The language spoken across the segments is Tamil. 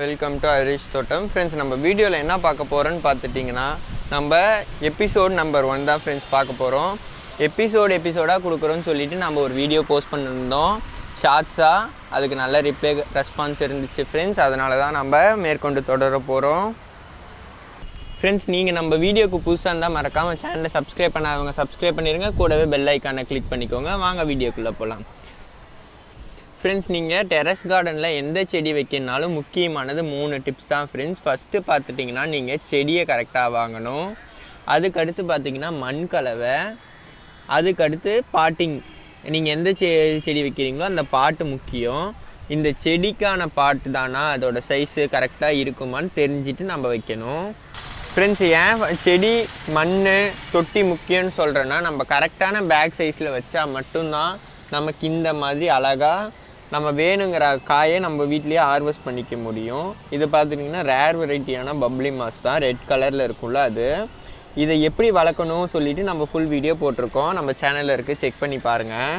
வெல்கம் டு ஐரிஷ் தோட்டம் ஃப்ரெண்ட்ஸ் நம்ம வீடியோவில் என்ன பார்க்க போகிறோன்னு பார்த்துட்டிங்கன்னா நம்ம எபிசோட் நம்பர் ஒன் தான் ஃப்ரெண்ட்ஸ் பார்க்க போகிறோம் எபிசோடு எபிசோடாக கொடுக்குறோன்னு சொல்லிவிட்டு நம்ம ஒரு வீடியோ போஸ்ட் பண்ணியிருந்தோம். ஷார்ட்ஸாக அதுக்கு நல்ல ரிப்ளை ரெஸ்பான்ஸ் இருந்துச்சு ஃப்ரெண்ட்ஸ் அதனால தான் நம்ம மேற்கொண்டு தொடர போகிறோம் ஃப்ரெண்ட்ஸ் நீங்கள் நம்ம வீடியோக்கு புதுசாக இருந்தால் மறக்காமல் சேனலை சப்ஸ்கிரைப் பண்ணாதவங்க சப்ஸ்கிரைப் பண்ணிடுங்க கூடவே பெல் ஐக்கானை கிளிக் பண்ணிக்கோங்க. வாங்க வீடியோக்குள்ளே போகலாம் ஃப்ரெண்ட்ஸ் நீங்கள் டெரஸ் கார்டனில் எந்த செடி வைக்கணுனாலும் முக்கியமானது மூணு டிப்ஸ் தான் ஃப்ரெண்ட்ஸ் ஃபஸ்ட்டு பார்த்துட்டிங்கன்னா நீங்கள் செடியை கரெக்டாக வாங்கணும். அதுக்கடுத்து பார்த்தீங்கன்னா மண் கலவை. அதுக்கடுத்து பாட்டிங் நீங்கள் எந்த செ செடி வைக்கிறீங்களோ அந்த பாட்டு முக்கியம். இந்த செடிக்கான பாட்டு தானா? அதோட சைஸு கரெக்டாக இருக்குமான்னு தெரிஞ்சுட்டு நம்ம வைக்கணும். ஃப்ரெண்ட்ஸ் ஏன் செடி மண் தொட்டி முக்கியம்னு சொல்கிறேன்னா நம்ம கரெக்டான பேக் சைஸில் வச்சா மட்டும்தான் நமக்கு இந்த மாதிரி அழகாக நம்ம வேணுங்கிற காயை நம்ம வீட்லேயே ஹார்வெஸ்ட் பண்ணிக்க முடியும். இது பார்த்துட்டிங்கன்னா ரேர் வெரைட்டியான பப்ளி மாஸ் தான். ரெட் கலரில் இருக்கும்ல அது. இதை எப்படி வளர்க்கணும் சொல்லிவிட்டு நம்ம ஃபுல் வீடியோ போட்டிருக்கோம். நம்ம சேனலில் இருக்குது செக் பண்ணி பாருங்கள்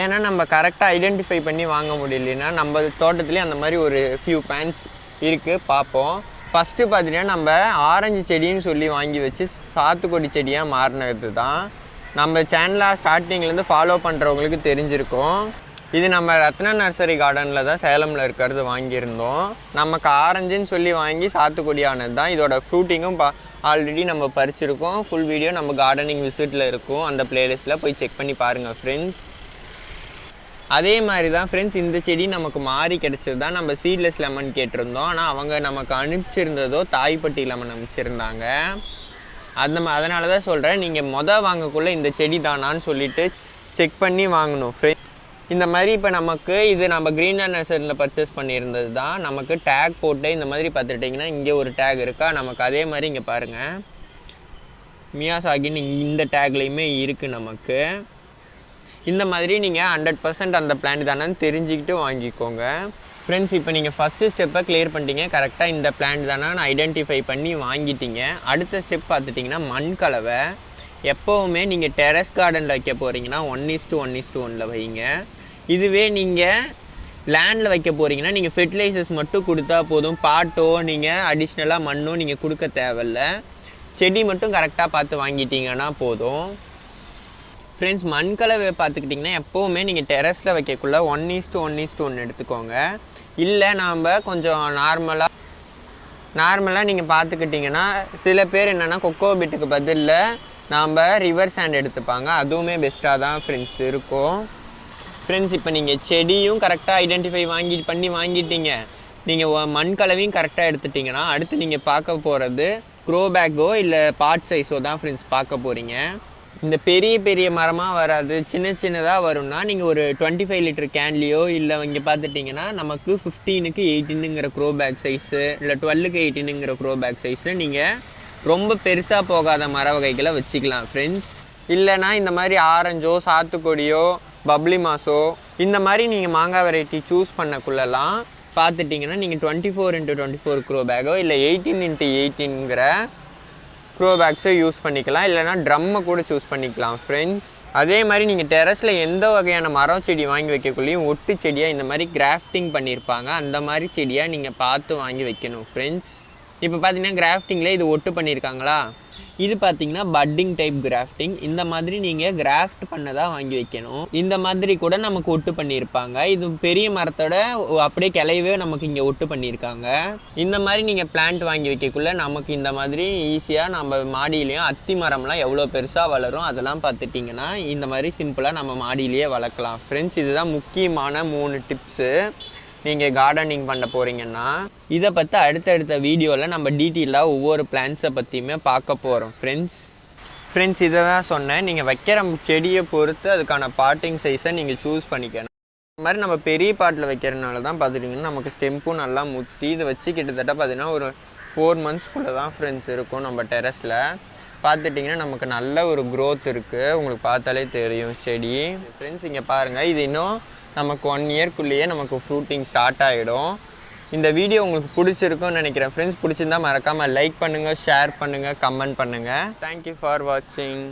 ஏன்னா நம்ம கரெக்டாக ஐடென்டிஃபை பண்ணி வாங்க முடியலன்னா நம்ம தோட்டத்துலேயே அந்த மாதிரி ஒரு ஃபியூ பேன்ஸ் இருக்குது பார்ப்போம். ஃபஸ்ட்டு பார்த்தீங்கன்னா நம்ம ஆரஞ்சு செடின்னு சொல்லி வாங்கி வச்சு சாத்துக்கொடி செடியாக மாறினது தான் நம்ம சேனலாக ஸ்டார்டிங்லேருந்து ஃபாலோ பண்ணுறவங்களுக்கு தெரிஞ்சிருக்கும். இது நம்ம ரத்னா நர்சரி கார்டனில் தான் சேலமில் இருக்கிறது வாங்கியிருந்தோம். நமக்கு ஆரஞ்சுன்னு சொல்லி வாங்கி சாத்துக்குடி ஆனது தான். இதோட ஃப்ரூட்டிங்கும் பா ஆல்ரெடி நம்ம பறிச்சிருக்கோம். ஃபுல் வீடியோ நம்ம கார்டனிங் விசிட்டில் இருக்கும். அந்த பிளேலிஸ்ட்டில் போய் செக் பண்ணி பாருங்கள் ஃப்ரெண்ட்ஸ் அதே மாதிரி தான் ஃப்ரெண்ட்ஸ் இந்த செடி நமக்கு மாறி கிடச்சது தான் நம்ம சீட்லெஸ் லெமன் கேட்டிருந்தோம். ஆனால் அவங்க நமக்கு அனுப்பிச்சிருந்ததோ தாய்ப்பட்டி லெமன் அனுப்பிச்சிருந்தாங்க. அந்த அதனால தான் சொல்கிறேன் நீங்கள் மொதல் வாங்கக்குள்ளே இந்த செடி தானான்னு சொல்லிட்டு செக் பண்ணி வாங்கணும் ஃப்ரெண்ட்ஸ் இந்த மாதிரி இப்போ நமக்கு இது நம்ம க்ரீன் நர்சரியில் பர்ச்சேஸ் பண்ணியிருந்தது தான். நமக்கு டேக் போட்டு இந்த மாதிரி பார்த்துட்டிங்கன்னா இங்கே ஒரு டேக் இருக்கா? நமக்கு அதே மாதிரி இங்கே பாருங்கள் மியாசாகின்னு இந்த டேக்லேயுமே இருக்குது நமக்கு. இந்த மாதிரி நீங்கள் ஹண்ட்ரட் பர்சன்ட் அந்த பிளான் தானேன்னு தெரிஞ்சுக்கிட்டு வாங்கிக்கோங்க. ஃப்ரெண்ட்ஸ் இப்போ நீங்கள் ஃபஸ்ட்டு ஸ்டெப்பை கிளியர் பண்ணிட்டீங்க. கரெக்டாக இந்த பிளான் தானே ஐடென்டிஃபை பண்ணி வாங்கிட்டீங்க. அடுத்த ஸ்டெப் பார்த்துட்டிங்கன்னா மண் கலவை எப்போவுமே நீங்கள் டெரஸ் கார்டனில் வைக்க போகிறீங்கன்னா ஒன் இஸ்டு ஒன் இஸ்டு ஒனில் வைங்க. இதுவே நீங்கள் லேண்டில் வைக்க போகிறீங்கன்னா நீங்கள் ஃபெர்டிலைசர்ஸ் மட்டும் கொடுத்தா போதும். பாட்டோ நீங்கள் அடிஷ்னலாக மண்ணோ நீங்கள் கொடுக்க தேவையில்ல. செடி மட்டும் கரெக்டாக பார்த்து வாங்கிட்டீங்கன்னா போதும். ஃப்ரெண்ட்ஸ் மண் கலவை பார்த்துக்கிட்டிங்கன்னா எப்போவுமே நீங்கள் டெரஸில் வைக்கக்குள்ள ஒன் ஈஸ்ட் ஒன் ஈஸ்ட் ஒன்று எடுத்துக்கோங்க. இல்லை நாம் கொஞ்சம் நார்மலாக நார்மலாக நீங்கள் பார்த்துக்கிட்டிங்கன்னா சில பேர் என்னென்னா கொக்கோ பிட்டுக்கு பதிலில் நாம் ரிவர் ஹேண்ட் எடுத்துப்பாங்க. அதுவுமே பெஸ்ட்டாக தான் ஃப்ரெண்ட்ஸ் இருக்கும். ஃப்ரெண்ட்ஸ் இப்போ நீங்கள் செடியும் கரெக்டாக ஐடென்டிஃபை வாங்கி பண்ணி வாங்கிட்டீங்க. நீங்கள் மண் கலவையும் கரெக்டாக எடுத்துட்டிங்கன்னா அடுத்து நீங்கள் பார்க்க போகிறது க்ரோ பேக்கோ இல்லை பாட் சைஸோ தான் ஃப்ரெண்ட்ஸ் பார்க்க போகிறீங்க இந்த பெரிய பெரிய மரமாக வராது சின்ன சின்னதாக வரும்னா நீங்கள் ஒரு டுவெண்ட்டி ஃபைவ் லிட்டர் கேன்லேயோ இல்லை இங்கே பார்த்துட்டிங்கன்னா நமக்கு ஃபிஃப்டீனுக்கு எயிட்டீனுங்கிற க்ரோ பேக் சைஸு இல்லை டுவெல்லுக்கு எயிட்டீனுங்கிற க்ரோ பேக் சைஸில் நீங்கள் ரொம்ப பெருசாக போகாத மர வகைகளை வச்சுக்கலாம் ஃப்ரெண்ட்ஸ் இல்லைனா இந்த மாதிரி ஆரஞ்சோ சாத்துக்கொடியோ பப்ளி மாஸோ இந்த மாதிரி நீங்கள் மாங்காய் வெரைட்டி சூஸ் பண்ணக்குள்ளலாம் பார்த்துட்டிங்கன்னா நீங்கள் twenty four into twenty four grow பேக்கோ இல்லை எயிட்டீன் இன்ட்டு எயிட்டீனுங்கிற க்ரோ பேக்ஸை யூஸ் பண்ணிக்கலாம். இல்லைனா ட்ரம்மை கூட சூஸ் பண்ணிக்கலாம் ஃப்ரெண்ட்ஸ் அதே மாதிரி நீங்கள் டெரஸில் எந்த வகையான மரம் செடி வாங்கி வைக்கக்குள்ளேயும் ஒட்டு செடியாக இந்த மாதிரி கிராஃப்டிங் பண்ணியிருப்பாங்க அந்த மாதிரி செடியாக நீங்கள் பார்த்து வாங்கி வைக்கணும் ஃப்ரெண்ட்ஸ் இப்போ பார்த்தீங்கன்னா கிராஃப்டிங்கில் இது ஒட்டு பண்ணியிருக்காங்களா இது பார்த்தீங்கன்னா பட்டிங் டைப் கிராஃப்டிங் இந்த மாதிரி நீங்கள் கிராஃப்ட் பண்ணதா வாங்கி வைக்கணும். இந்த மாதிரி கூட நமக்கு ஒட்டு பண்ணியிருப்பாங்க. இது பெரிய மரத்தோட அப்படியே கிளையவே நமக்கு இங்கே ஒட்டு பண்ணியிருக்காங்க. இந்த மாதிரி நீங்கள் பிளான்ட் வாங்கி வைக்கக்குள்ள நமக்கு இந்த மாதிரி ஈஸியாக நம்ம மாடியிலையும் அத்தி மரம்லாம் எவ்வளோ பெருசாக வளரும் அதெல்லாம் பார்த்துட்டிங்கன்னா இந்த மாதிரி சிம்பிளாக நம்ம மாடியிலேயே வளர்க்கலாம். ஃப்ரெண்ட்ஸ் இதுதான் முக்கியமான மூணு டிப்ஸு நீங்கள் கார்டனிங் பண்ண போகிறீங்கன்னா இதை பற்றி அடுத்தடுத்த வீடியோவில் நம்ம டீட்டெயிலாக ஒவ்வொரு பிளான்ஸை பற்றியுமே பார்க்க போகிறோம் ஃப்ரெண்ட்ஸ் ஃப்ரெண்ட்ஸ் இதை தான் சொன்னேன். நீங்கள் வைக்கிற செடியை பொறுத்து அதுக்கான பாட்டிங் சைஸை நீங்கள் சூஸ் பண்ணிக்கணும். இந்த மாதிரி நம்ம பெரிய பாட்டில் வைக்கிறதுனால தான் பார்த்துட்டிங்கன்னா நமக்கு ஸ்டெம்பும் நல்லா முத்தி இதை வச்சு கிட்டத்தட்ட பார்த்தீங்கன்னா ஒரு ஃபோர் மந்த்ஸ்க்குள்ளே தான் ஃப்ரெண்ட்ஸ் இருக்கும் நம்ம டெரஸில் பார்த்துட்டிங்கன்னா நமக்கு நல்ல ஒரு க்ரோத் இருக்குது உங்களுக்கு பார்த்தாலே தெரியும் செடி. ஃப்ரெண்ட்ஸ் இங்கே பாருங்கள் இது இன்னும் நமக்கு ஒன் இயர்க்குள்ளேயே நமக்கு ஃப்ரூட்டிங் ஸ்டார்ட் ஆகிடும் இந்த வீடியோ உங்களுக்கு பிடிச்சிருக்கும்னு நினைக்கிறேன். ஃப்ரெண்ட்ஸ் பிடிச்சிருந்தா மறக்காமல் லைக் பண்ணுங்கள் ஷேர் பண்ணுங்கள் கமெண்ட் பண்ணுங்கள் தேங்க்யூ ஃபார் வாட்சிங்